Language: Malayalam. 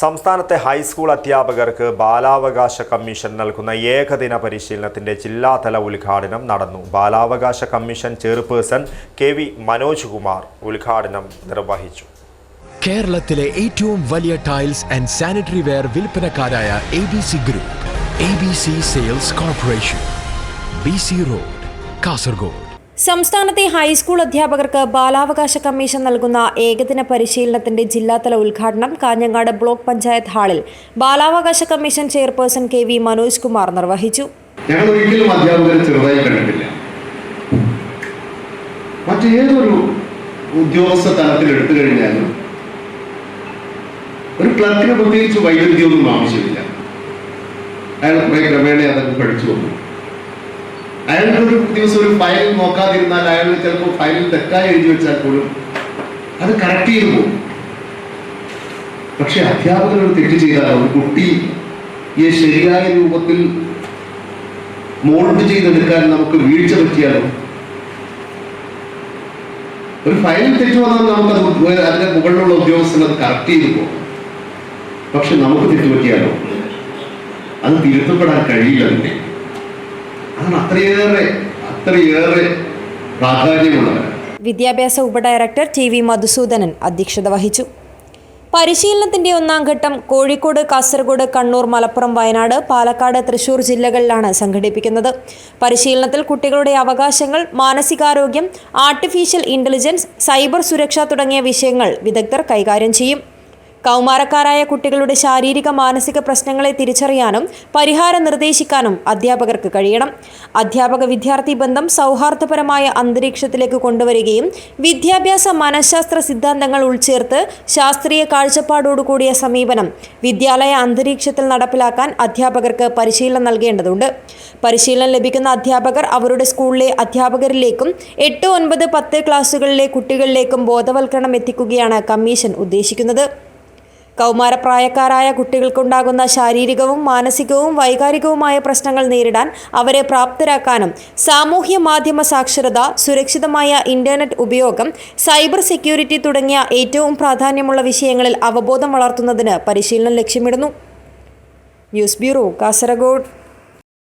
സംസ്ഥാനത്തെ ഹൈസ്കൂൾ അധ്യാപകർക്ക് ബാലാവകാശ കമ്മീഷൻ നൽകുന്ന ഏകദിന പരിശീലനത്തിന്റെ ജില്ലാതല ഉദ്ഘാടനം നടന്നു. ബാലാവകാശ commission chairperson K V Manoj Kumar ഉദ്ഘാടനം നിർവഹിച്ചു. കേരളത്തിലെ ഏറ്റവും വലിയ tiles and sanitary ware വിൽപ്പനക്കാരായ A B C group A B C sales corporation B C road Kasaragod. സംസ്ഥാനത്തെ ഹൈസ്കൂൾ അധ്യാപകർക്ക് ബാലാവകാശ കമ്മീഷൻ നൽകുന്ന ഏകദിന പരിശീലനത്തിന്റെ ജില്ലാതല ഉദ്ഘാടനം കാഞ്ഞങ്ങാട് ബ്ലോക്ക് പഞ്ചായത്ത് ഹാളിൽ ബാലാവകാശ commission chairperson K V Manoj Kumar നിർവഹിച്ചു. ഞങ്ങൾ ഒരിക്കലും അധ്യാപകരെ ചെറുതായി കണ്ടിട്ടില്ല. മറ്റേതൊരു ഉദ്യോഗസ്ഥ തലത്തിൽ എടുത്തു കഴിഞ്ഞാലും ഒരു ക്ലർക്കിന് പ്രത്യേകിച്ച് വൈദഗ്ധ്യമൊന്നും ആവശ്യമില്ല. അയാൾ ക്രമേണ അതൊക്കെ പഠിച്ചു വന്നു. അയാൾക്ക് ഒരു ദിവസം ഒരു ഫയൽ നോക്കാതിരുന്നാൽ അയാൾ ചിലപ്പോൾ ഫയലിൽ തെറ്റായി എഴുതി വെച്ചാൽ പോലും അത് കറക്റ്റ് ചെയ്തു പോകും. പക്ഷെ ഒരു തെറ്റ് ചെയ്താൽ ഒരു കുട്ടി ഈ ശരിയായ രൂപത്തിൽ മോൾഡ് ചെയ്തെടുക്കാൻ നമുക്ക് വീഴ്ച പറ്റിയാലോ? ഒരു ഫയലിൽ തെറ്റ് വന്നാൽ നമുക്ക് അത് അതിന്റെ മുകളിലുള്ള ഉദ്യോഗസ്ഥൻ അത് കറക്റ്റ് ചെയ്തു പോകും. പക്ഷെ നമുക്ക് തെറ്റ് പറ്റിയാലോ? അത് തിരുത്തപ്പെടാൻ കഴിയില്ല അതിനെ. അതാണ് അത്രയേറെ അത്രയേറെ വിദ്യാഭ്യാസ ഉപഡയറക്ടർ ടി വി മധുസൂദനൻ അധ്യക്ഷത വഹിച്ചു. പരിശീലനത്തിന്റെ ഒന്നാം ഘട്ടം കോഴിക്കോട് കാസർഗോഡ് കണ്ണൂർ മലപ്പുറം വയനാട് പാലക്കാട് തൃശൂർ ജില്ലകളിലാണ് സംഘടിപ്പിക്കുന്നത്. പരിശീലനത്തിൽ കുട്ടികളുടെ അവകാശങ്ങൾ മാനസികാരോഗ്യം ആർട്ടിഫിഷ്യൽ ഇന്റലിജൻസ് സൈബർ സുരക്ഷ തുടങ്ങിയ വിഷയങ്ങൾ വിദഗ്ധർ കൈകാര്യം ചെയ്യും. കൗമാരക്കാരായ കുട്ടികളുടെ ശാരീരിക മാനസിക പ്രശ്നങ്ങളെ തിരിച്ചറിയാനും പരിഹാരം നിർദ്ദേശിക്കാനും അധ്യാപകർക്ക് കഴിയണം. അധ്യാപക വിദ്യാർത്ഥി ബന്ധം സൗഹാർദ്ദപരമായ അന്തരീക്ഷത്തിലേക്ക് കൊണ്ടുവരികയും വിദ്യാഭ്യാസ മനഃശാസ്ത്ര സിദ്ധാന്തങ്ങൾ ഉൾച്ചേർത്ത് ശാസ്ത്രീയ കാഴ്ചപ്പാടോടുകൂടിയ സമീപനം വിദ്യാലയ അന്തരീക്ഷത്തിൽ നടപ്പിലാക്കാൻ അധ്യാപകർക്ക് പരിശീലനം നൽകേണ്ടതുണ്ട്. പരിശീലനം ലഭിക്കുന്ന അധ്യാപകർ അവരുടെ സ്കൂളിലെ അധ്യാപകരിലേക്കും എട്ട് ഒൻപത് പത്ത് ക്ലാസ്സുകളിലെ കുട്ടികളിലേക്കും ബോധവൽക്കരണം എത്തിക്കുകയാണ് കമ്മീഷൻ ഉദ്ദേശിക്കുന്നത്. കൗമാരപ്രായക്കാരായ കുട്ടികൾക്കുണ്ടാകുന്ന ശാരീരികവും മാനസികവും വൈകാരികവുമായ പ്രശ്നങ്ങൾ നേരിടാൻ അവരെ പ്രാപ്തരാക്കാനും സാമൂഹ്യ മാധ്യമ സാക്ഷരത സുരക്ഷിതമായ ഇന്റർനെറ്റ് ഉപയോഗം സൈബർ സെക്യൂരിറ്റി തുടങ്ങിയ ഏറ്റവും പ്രാധാന്യമുള്ള വിഷയങ്ങളിൽ അവബോധം വളർത്തുന്നതിന് പരിശീലനം ലക്ഷ്യമിടുന്നു. News bureau Kasaragod.